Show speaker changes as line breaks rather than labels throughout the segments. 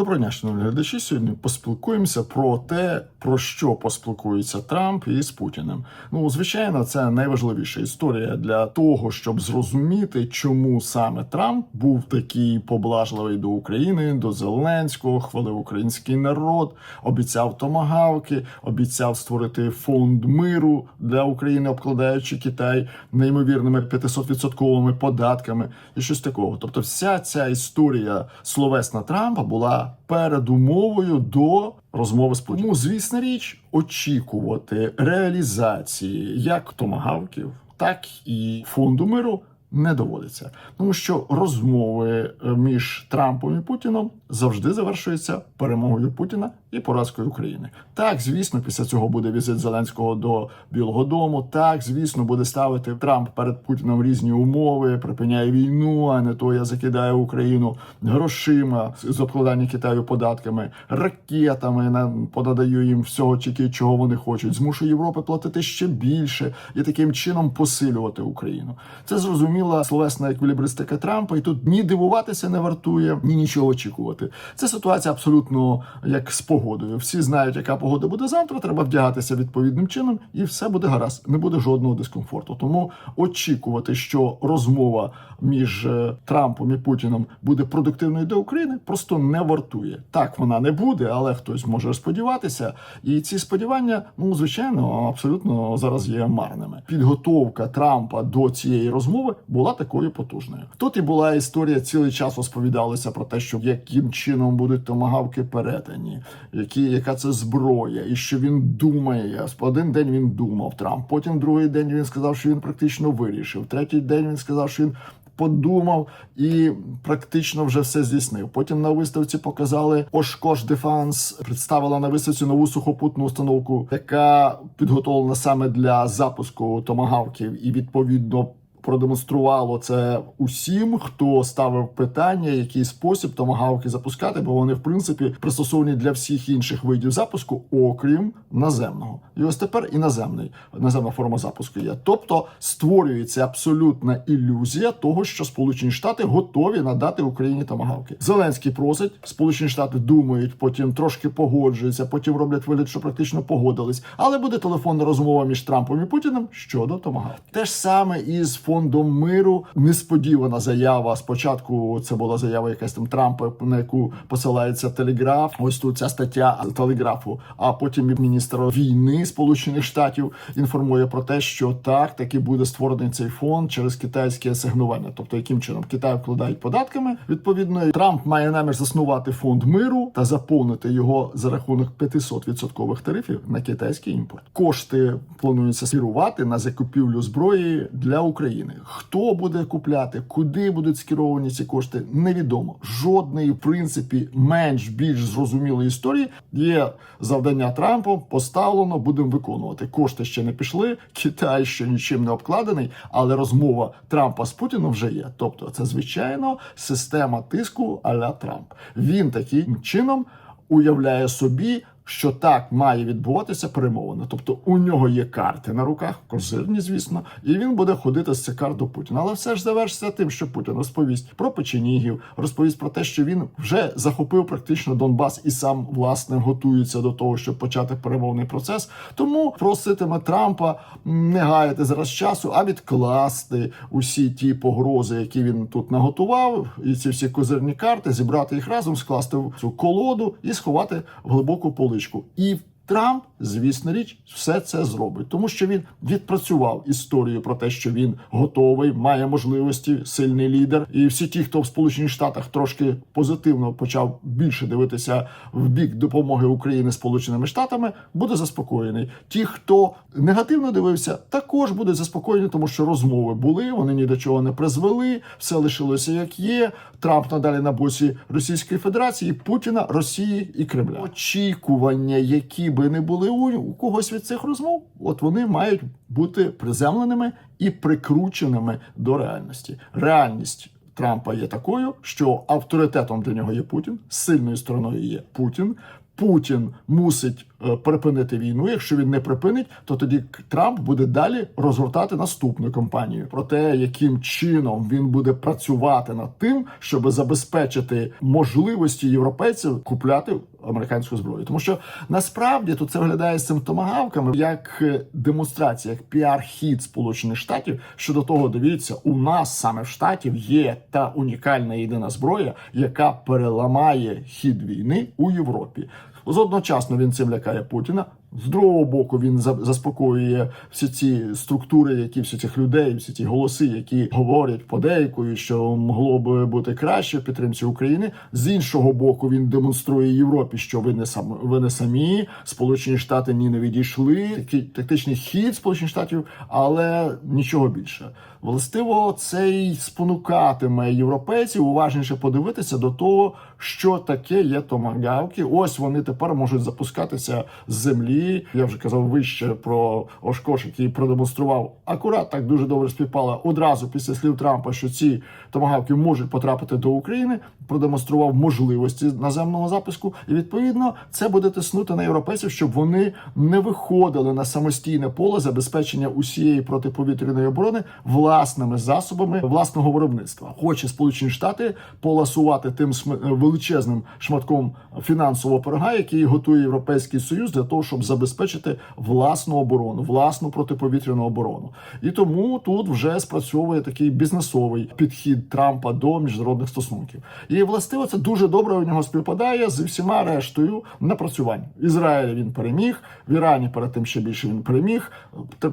Доброго дня, шановні глядачі. Сьогодні поспілкуємося про те, про що поспілкується Трамп із Путіним. Ну, звичайно, це найважливіша історія для того, щоб зрозуміти, чому саме Трамп був такий поблажливий до України, до Зеленського, хвалив український народ, обіцяв томагавки, обіцяв створити фонд миру для України, обкладаючи Китай неймовірними 500-відсотковими податками і щось такого. Тобто, вся ця історія словесна Трампа була передумовою до розмови з Путіним. Тому, звісна річ, очікувати реалізації як томагавків, так і фонду миру. Не доводиться, тому що розмови е, між Трампом і Путіном завжди завершуються перемогою Путіна і поразкою України. Так, звісно, після цього буде візит Зеленського до Білого Дому. Так, звісно, буде ставити Трамп перед Путіном різні умови, припиняє війну, а не то я закидаю Україну грошима з обкладання Китаю податками, ракетами на понадаю їм всього тільки чого вони хочуть. Змушує Європи платити ще більше і таким чином посилювати Україну. Це зрозуміла словесна еквілібристика Трампа, і тут ні дивуватися не вартує, ні нічого очікувати. Це ситуація абсолютно як з погодою. Всі знають, яка погода буде завтра. Треба вдягатися відповідним чином, і все буде гаразд. Не буде жодного дискомфорту. Тому очікувати, що розмова між е, Трампом і Путіном буде продуктивною для України, просто не вартує. Так вона не буде, але хтось може сподіватися. І ці сподівання, ну звичайно, абсолютно зараз є марними. Підготовка Трампа до цієї розмови була такою потужною. Тут і була історія цілий час розповідалася про те, що яким чином будуть томагавки передані, які яка це зброя, і що він думає. Один день він думав Трамп. Потім другий день він сказав, що він практично вирішив. Третій день він сказав, що він. Подумав і практично вже все здійснив. Потім на виставці показали Ошкош Дефанс, представила на виставці нову сухопутну установку, яка підготовлена саме для запуску томагавків, і відповідно продемонструвало це усім, хто ставив питання, який спосіб томагавки запускати, бо вони в принципі пристосовані для всіх інших видів запуску, окрім наземного. І ось тепер і наземний наземна форма запуску є. Тобто створюється абсолютна ілюзія того, що Сполучені Штати готові надати Україні томагавки. Зеленський просить, Сполучені Штати думають, потім трошки погоджуються, потім роблять вигляд, що практично погодились. Але буде телефонна розмова між Трампом і Путіним щодо томагавки. Те ж саме із фондом миру. Несподівана заява. Спочатку це була заява якась там Трампа, на яку посилається телеграф. Ось тут ця стаття телеграфу. А потім міністр війни Сполучених Штатів інформує про те, що так таки буде створений цей фонд через китайське асигнування. Тобто, яким чином Китай вкладають податками. Відповідно, Трамп має намір заснувати фонд миру та заповнити його за рахунок 500% тарифів на китайський імпорт. Кошти плануються скерувати на закупівлю зброї для України. Хто буде купляти, куди будуть скеровані ці кошти, невідомо. Жодної, в принципі, менш більш зрозумілої історії є завдання Трампу поставлено, будемо виконувати. Кошти ще не пішли, Китай ще нічим не обкладений, але розмова Трампа з Путіном вже є. Тобто, це звичайно система тиску а-ля Трамп. Він таким чином уявляє собі. Що так має відбуватися перемовини, тобто у нього є карти на руках, козирні, звісно, і він буде ходити з цих карт до Путіна. Але все ж завершиться тим, що Путін розповість про печенігів, розповість про те, що він вже захопив практично Донбас і сам власне готується до того, щоб почати перемовний процес. Тому проситиме Трампа не гаяти зараз часу, а відкласти усі ті погрози, які він тут наготував, і ці всі козирні карти, зібрати їх разом, скласти в цю колоду і сховати в глибоку поличку. І Трамп, звісно річ, все це зробить, тому що він відпрацював історію про те, що він готовий, має можливості, сильний лідер. І всі ті, хто в Сполучених Штатах трошки позитивно почав більше дивитися в бік допомоги України Сполученими Штатами, буде заспокоєний. Ті, хто негативно дивився, також буде заспокоєні, тому що розмови були, вони ні до чого не призвели, все лишилося як є. Трамп надалі на боці Російської Федерації, Путіна, Росії і Кремля. Очікування, які не були у, у когось від цих розмов, от вони мають бути приземленими і прикрученими до реальності. Реальність. Трампа є такою, що авторитетом для нього є Путін, сильною стороною є Путін. Путін мусить е, припинити війну. Якщо він не припинить, то тоді Трамп буде далі розгортати наступну кампанію про те, яким чином він буде працювати над тим, щоб забезпечити можливості європейців купляти американську зброю. Тому що насправді тут це виглядає з цим томагавками як е, демонстрація, як піар-хід Сполучених Штатів щодо того, дивіться, у нас саме в штатів є та унікальна єдина зброя, яка переламає хід війни у Європі. Одночасно він цим лякає Путіна. З другого боку, він за- заспокоює всі ці структури, які всі цих людей, всі ці голоси, які говорять подейкою, що могло би бути краще в підтримці України. З іншого боку, він демонструє Європі, що ви не сам ви не самі. Сполучені Штати ні не відійшли. Такий тактичний хід Сполучених Штатів, але нічого більше. Властиво, це й спонукатиме європейців уважніше подивитися до того, що таке є томагавки. Ось вони тепер можуть запускатися з землі. Я вже казав вище про Ошкош, який продемонстрував акурат так дуже добре співпало одразу після слів Трампа, що ці томагавки можуть потрапити до України. Продемонстрував можливості наземного запуску, і відповідно це буде тиснути на європейців, щоб вони не виходили на самостійне поле забезпечення усієї протиповітряної оборони власними засобами власного виробництва. Хоче Сполучені Штати поласувати тим величезним шматком фінансового пирога, який готує Європейський Союз для того, щоб забезпечити власну оборону, власну протиповітряну оборону. І тому тут вже спрацьовує такий бізнесовий підхід Трампа до міжнародних стосунків. І властиво це дуже добре у нього співпадає з всіма рештою напрацювань. Ізраїль він переміг, в Ірані перед тим ще більше він переміг.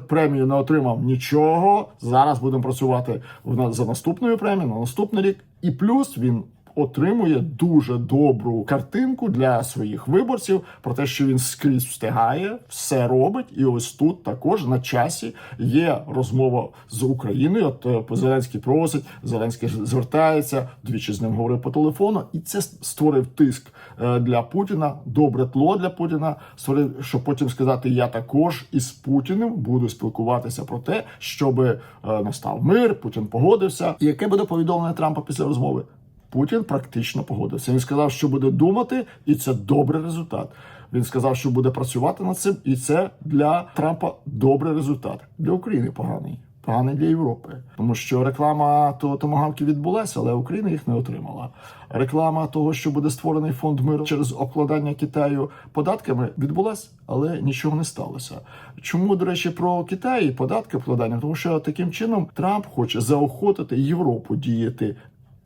Премію не отримав нічого. Зараз будемо працювати в за наступною премією на наступний рік. І плюс він отримує дуже добру картинку для своїх виборців про те, що він скрізь встигає, все робить. І ось тут також на часі є розмова з Україною. От е, Зеленський просить, Зеленський звертається, двічі з ним говорив по телефону, і це створив тиск е, для Путіна, добре тло для Путіна. Створив, щоб потім сказати, я також із Путіним буду спілкуватися про те, щоб е, настав мир, Путін погодився. І яке буде повідомлення Трампа після розмови? Путін практично погодився. Він сказав, що буде думати, і це добрий результат. Він сказав, що буде працювати над цим, і це для Трампа добрий результат. Для України поганий. Поганий для Європи, тому що реклама то томагавки відбулася, але Україна їх не отримала. Реклама того, що буде створений фонд миру через обкладання Китаю податками, відбулася, але нічого не сталося. Чому до речі про Китай і податки обкладання? Тому що таким чином Трамп хоче заохотити Європу діяти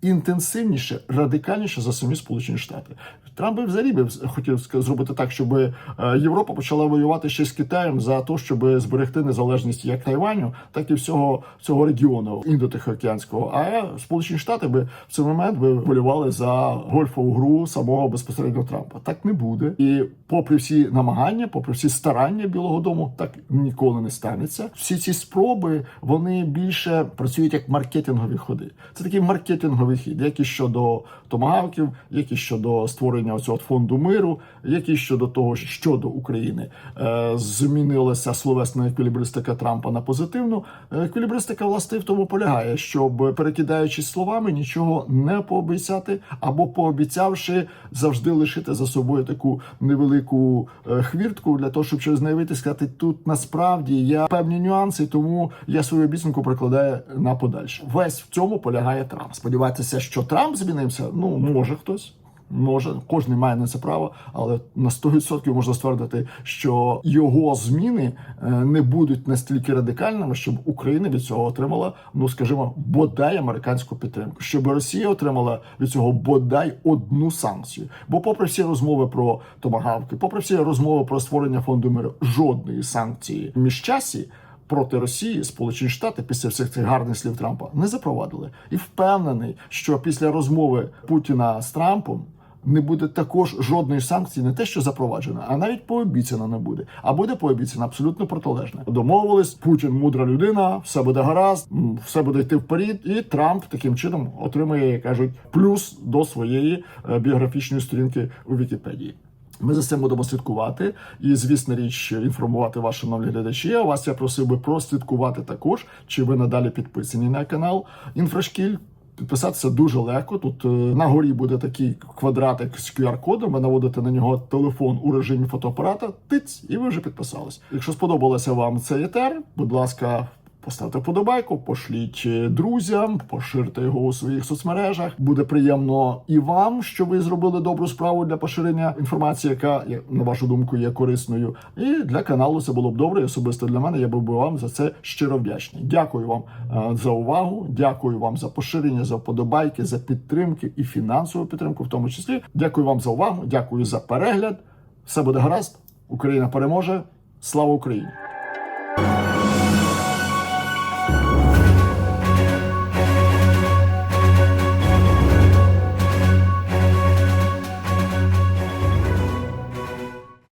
інтенсивніше, радикальніше за самі Сполучені Штати. Трамп би взагалі би хотів зробити так, щоб е, Європа почала воювати ще з Китаєм за те, щоб зберегти незалежність як Тайваню, так і всього цього регіону індотихоокеанського. А Сполучені Штати би в цей момент би волювали за гольфову гру самого безпосередньо Трампа. Так не буде. І попри всі намагання, попри всі старання Білого Дому, так ніколи не станеться. Всі ці спроби вони більше працюють як маркетингові ходи. Це такий маркетинговий хід, як і щодо томагавків, як і щодо створення цього фонду миру, як і щодо того, що щодо України е, змінилася словесна еквілібристика Трампа на позитивну. Е, Еквілібристика власне в тому полягає, щоб перекидаючись словами, нічого не пообіцяти, або пообіцявши завжди лишити за собою таку невелику е, хвіртку для того, щоб через неї вийти сказати, тут насправді є певні нюанси, тому я свою обіцянку прикладаю на подальше. Весь в цьому полягає Трамп. Сподіватися, що Трамп змінився, ну може хтось. Може, кожен має на це право, але на 100% можна ствердити, що його зміни е, не будуть настільки радикальними, щоб Україна від цього отримала, ну скажімо, бодай американську підтримку, щоб Росія отримала від цього бодай одну санкцію. Бо, попри всі розмови про томагавки, попри всі розмови про створення фонду миру, жодної санкції між часі проти Росії Сполучені Штати після всіх цих гарних слів Трампа не запровадили. І впевнений, що після розмови Путіна з Трампом. Не буде також жодної санкції, не те, що запроваджена, а навіть пообіцяна не буде. А буде пообіцяна абсолютно протилежне. Домовились, Путін мудра людина, все буде гаразд, все буде йти вперед, і Трамп таким чином отримує, як кажуть, плюс до своєї е, біографічної сторінки у Вікіпедії. Ми за цим будемо слідкувати і, звісно, річ інформувати ваші шановні глядачі. А вас я просив би прослідкувати також, чи ви надалі підписані на канал Інфрашкіль. Підписатися дуже легко. Тут е, на горі буде такий квадратик з QR-кодом. Ви наводите на нього телефон у режимі фотоапарата, тиць, і ви вже підписались. Якщо сподобалося вам цей етер, будь ласка. Поставте вподобайку, пошліть е, друзям, поширте його у своїх соцмережах. Буде приємно і вам, що ви зробили добру справу для поширення інформації, яка на вашу думку є корисною. І для каналу це було б добре. І особисто для мене я був би вам за це щиро вдячний. Дякую вам е, за увагу. Дякую вам за поширення, за вподобайки, за підтримки і фінансову підтримку, в тому числі. Дякую вам за увагу. Дякую за перегляд. Все буде гаразд. Україна переможе. Слава Україні!